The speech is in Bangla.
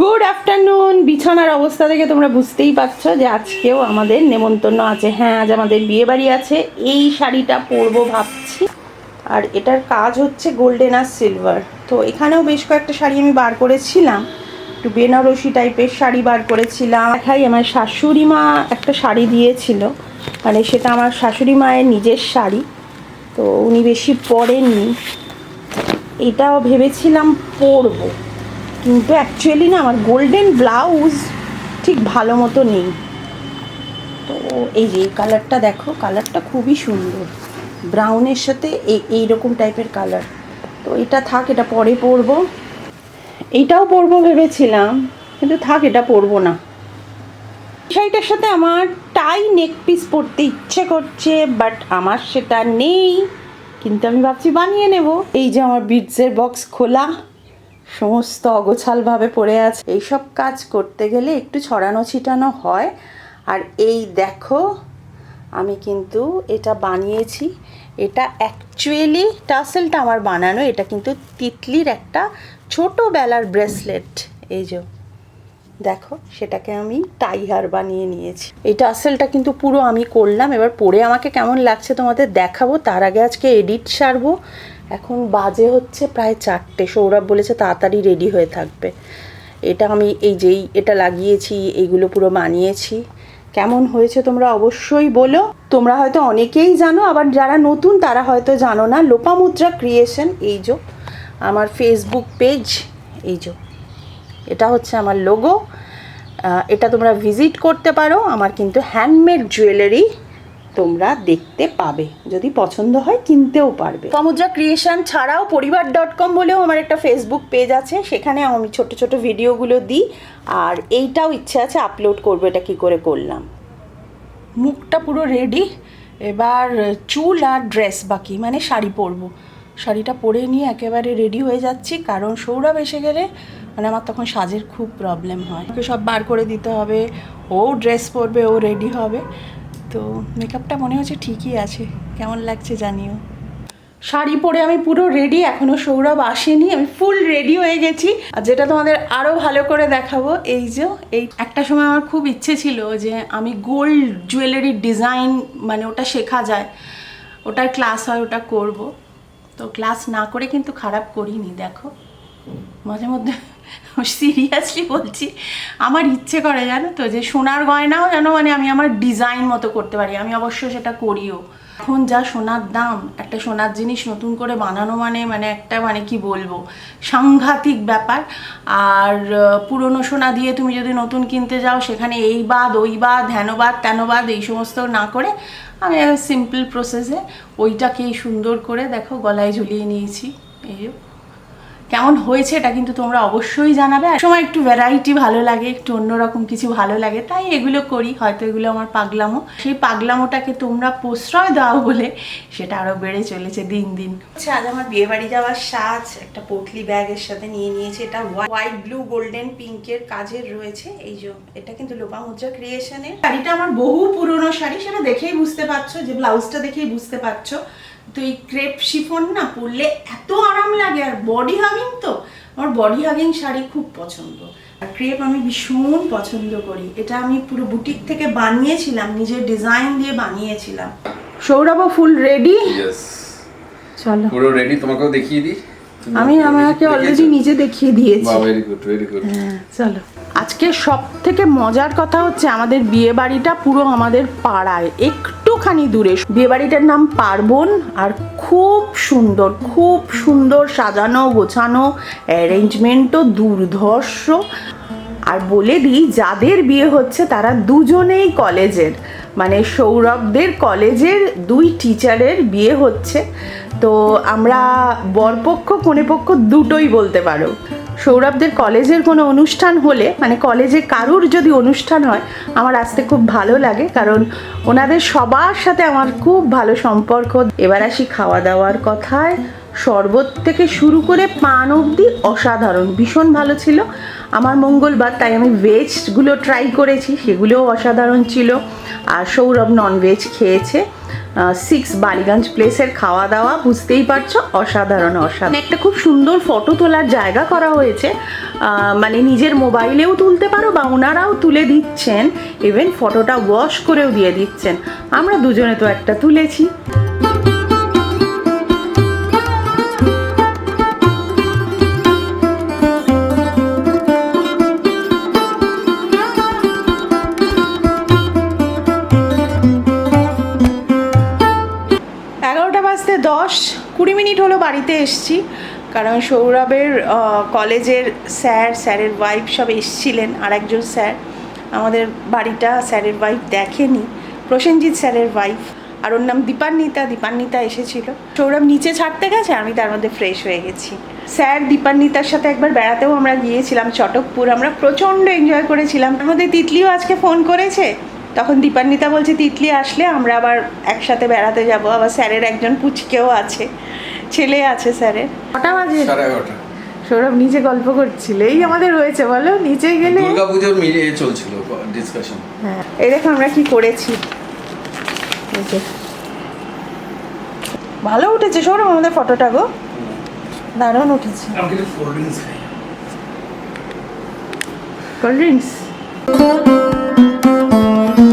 গুড আফটারনুন বিছানার অবস্থা দেখে তোমরা বুঝতেই পারছ যে আজকেও আমাদের নেমন্তন্ন আছে। হ্যাঁ আজ আমাদের বিয়ে বাড়ি আছে। এই শাড়িটা পরবো ভাবছি। আর এটার কাজ হচ্ছে গোল্ডেন আর সিলভার তো এখানেও বেশ কয়েকটা শাড়ি আমি বার করেছিলাম। একটু বেনারসি টাইপের শাড়ি বার করেছিলাম। দেখাই, আমার শাশুড়ি মা একটা শাড়ি দিয়েছিল। মানে সেটা আমার শাশুড়ি মায়ের নিজের শাড়ি। তো উনি বেশি পরেননি। এটাও ভেবেছিলাম পরবো। কিন্তু অ্যাকচুয়ালি না আমার গোল্ডেন ব্লাউজ ঠিক ভালো মতো নেই। তো এই যে কালারটা দেখো কালারটা খুবই সুন্দর। ব্রাউনের সাথে এই রকম টাইপের কালার তো এটা থাক, এটা পরে পরবো। এইটাও পরবো ভেবেছিলাম, কিন্তু থাক, এটা পরবো না। শাড়িটার সাথে আমার টাই নেক পিস পরতে ইচ্ছে করছে বাট আমার সেটা নেই। কিন্তু আমি ভাবছি বানিয়ে নেব। এই যে আমার বিটসের বক্স খোলা। সমস্ত অগোছালভাবে পড়ে আছে। এইসব কাজ করতে গেলে একটু ছড়ানো ছিটানো হয়। আর এই দেখো, আমি কিন্তু এটা বানিয়েছি। এটা অ্যাকচুয়ালি টাসেলটা আমার বানানো। এটা কিন্তু তিতলির একটা ছোটোবেলার ব্রেসলেট এই যে, দেখো, সেটাকে আমি টাইহার বানিয়ে নিয়েছি। এই টাসেলটা কিন্তু পুরো আমি করলাম। এবার পরে আমাকে কেমন লাগছে তোমাদের দেখাবো। তার আগে আজকে এডিট সারবো। এখন বাজে হচ্ছে প্রায় চারটে। সৌরভ বলেছে তাড়াতাড়ি রেডি হয়ে থাকবে। এটা আমি এই যেই এটা লাগিয়েছি, এইগুলো পুরো বানিয়েছি কেমন হয়েছে তোমরা অবশ্যই বলো। তোমরা হয়তো অনেকেই জানো, আবার যারা নতুন তারা হয়তো জানো না, লোপামুদ্রা ক্রিয়েশন এই যে আমার ফেসবুক পেজ এই যে এটা হচ্ছে আমার লোগো এটা তোমরা ভিজিট করতে পারো। আমার কিন্তু হ্যান্ডমেড জুয়েলারি তোমরা দেখতে পাবে। যদি পছন্দ হয়, কিনতেও পারবে। সমুদ্রা ক্রিয়েশন ছাড়াও পরিবার ডট কম বলেও আমার একটা ফেসবুক পেজ আছে। সেখানে আমি ছোট ছোট ভিডিওগুলো দিই। আর এইটাও ইচ্ছে আছে আপলোড করব, এটা কী করে করলাম। মুখটা পুরো রেডি এবার চুল আর ড্রেস বাকি মানে শাড়ি পরবো। শাড়িটা পরে নিয়ে একেবারে রেডি হয়ে যাচ্ছি। কারণ সৌরভ এসে গেলে মানে আমার তখন সাজের খুব প্রবলেম হয়। ওকে সব বার করে দিতে হবে। ও ড্রেস পরবে, ও রেডি হবে। তো মেকআপটা মনে হচ্ছে ঠিকই আছে। কেমন লাগছে জানিও। শাড়ি পরে আমি পুরো রেডি এখনও সৌরভ আসেনি, আমি ফুল রেডি হয়ে গেছি। আর যেটা তোমাদের আরও ভালো করে দেখাবো, এই যে, এই একটা সময় আমার খুব ইচ্ছে ছিল যে আমি গোল্ড জুয়েলারির ডিজাইন মানে ওটা শেখা যায়, ওটার ক্লাস হয়, ওটা করব। তো ক্লাস না করে কিন্তু খারাপ করিনি, দেখো। মাঝে মধ্যে সিরিয়াসলি বলছি, আমার ইচ্ছে করে জানো তো যে সোনার গয়নাও যেন মানে আমি আমার ডিজাইন মতো করতে পারি। আমি অবশ্য সেটা করিও। এখন যা সোনার দাম, একটা সোনার জিনিস নতুন করে বানানো মানে মানে একটা মানে কি বলব, সাংঘাতিক ব্যাপার। আর পুরনো সোনা দিয়ে তুমি যদি নতুন কিনতে যাও, সেখানে এই বাদ, ওই বাদ হেনবাদ তেনবাদ এই সমস্ত না করে আমি সিম্পল প্রসেসে ওইটাকেই সুন্দর করে দেখো, গলায় ঝুলিয়ে নিয়েছি। এই। কেমন হয়েছে এটা কিন্তু তোমরা অবশ্যই জানাবে। আর সময় একটু ভ্যারাইটি ভালো লাগে, একটু অন্যরকম কিছু ভালো লাগে, তাই এগুলো করি। হয়তো এগুলো আমার পাগলামো। সেই পাগলামোটাকে তোমরা প্রশ্রয় দাও বলে সেটা আরও বেড়ে চলেছে দিন দিন। আচ্ছা আজ আমার বিয়ে বাড়ি যাওয়ার সাজ, একটা পোটলি ব্যাগের সাথে নিয়ে নিয়েছে। এটা হোয়াইট ব্লু গোল্ডেন পিঙ্কের কাজের রয়েছে। এই যে, এটা কিন্তু লোপামুদ্রা ক্রিয়েশনের শাড়িটা আমার বহু পুরনো শাড়ি, সেটা দেখেই বুঝতে পারছ, যে ব্লাউজটা দেখেই বুঝতে পারছ। তো এই ক্রেপ শিফন না পরলে এত আরাম লাগে আর বডি হাগিং তো? আমার বডি হাগিং শাড়ি খুব পছন্দ। আর ক্রেপ আমি ভীষণ পছন্দ করি। এটা আমি পুরো বুটিক থেকে বানিয়েছিলাম নিজের ডিজাইন দিয়ে বানিয়েছিলাম। সৌরভ ফুল রেডি চলো। পুরো রেডি তোমাকেও দেখিয়ে দিই। আমি আমাকে অলরেডি নিজে দেখিয়ে দিয়েছি। ভেরি গুড ভেরি গুড চলো। আজকে সব থেকে মজার কথা হচ্ছে আমাদের বিয়ে বাড়িটা পুরো আমাদের পাড়ায়। একটুখানি দূরে। বিয়ে বাড়িটার নাম পার্বণ আর খুব সুন্দর খুব সুন্দর সাজানো, গোছানো অ্যারেঞ্জমেন্টও দুর্ধর্ষ। আর বলে দিই, যাদের বিয়ে হচ্ছে তারা দুজনেই কলেজের। মানে সৌরভদের কলেজের দুই টিচারের বিয়ে হচ্ছে। তো আমরা বরপক্ষ কনেপক্ষ দুটোই বলতে পারো। সৌরভদের কলেজের কোনো অনুষ্ঠান হলে মানে কলেজে কারুর যদি অনুষ্ঠান হয়, আমার আসতে খুব ভালো লাগে। কারণ ওনাদের সবার সাথে আমার খুব ভালো সম্পর্ক। এবার আসি খাওয়া দাওয়ার কথায়। শরবত থেকে শুরু করে পান অবধি অসাধারণ, ভীষণ ভালো ছিল। আমার মঙ্গলবার, তাই আমি ভেজগুলো ট্রাই করেছি, সেগুলোও অসাধারণ ছিল। আর সৌরভ নন ভেজ খেয়েছে সিক্স বালিগঞ্জ প্লেসের খাওয়া দাওয়া বুঝতেই পারছ, অসাধারণ অসাধারণ। একটা খুব সুন্দর ফটো তোলার জায়গা করা হয়েছে। মানে নিজের মোবাইলেও তুলতে পারো বা ওনারাও তুলে দিচ্ছেন। ইভেন ফটোটা ওয়াশ করেও দিয়ে দিচ্ছেন। আমরা দুজনে তো একটা তুলেছি। বাজতে দশ, কুড়ি মিনিট হলো বাড়িতে এসছি। কারণ সৌরভের কলেজের স্যার, স্যারের ওয়াইফ সব এসছিলেন আর একজন স্যার। আমাদের বাড়িটা স্যারের ওয়াইফ দেখেনি, প্রসেনজিৎ স্যারের ওয়াইফ আর ওর নাম দীপান্বিতা দীপান্বিতা এসেছিল। সৌরভ নিচে ছাড়তে গেছে, আমি তার মধ্যে ফ্রেশ হয়ে গেছি। স্যার দীপান্বিতার সাথে একবার বেড়াতেও আমরা গিয়েছিলাম, চটকপুর। আমরা প্রচণ্ড এনজয় করেছিলাম। মধ্যে তিতলিও আজকে ফোন করেছে। তখন দীপান্বিতা বলছে তিতলি আসলে আমরা আবার একসাথে বেড়াতে যাব। আবার স্যারের একজন পুচকেও আছে ছেলে আছে স্যারের। কটা বাজে? সৌরভ নিচে গল্প করছিল এই আমাদের হয়েছে বলো। নিচে গেলে দুর্গা পুজোর মিলিয়ে চলছিল ডিসকাশন হ্যাঁ। এই দেখো আমরা কি করেছি। ভালো উঠেছে সৌরভ আমাদের ফটোটা গো। দারুণ উঠেছে। Cold drinks cold drinks Thank you.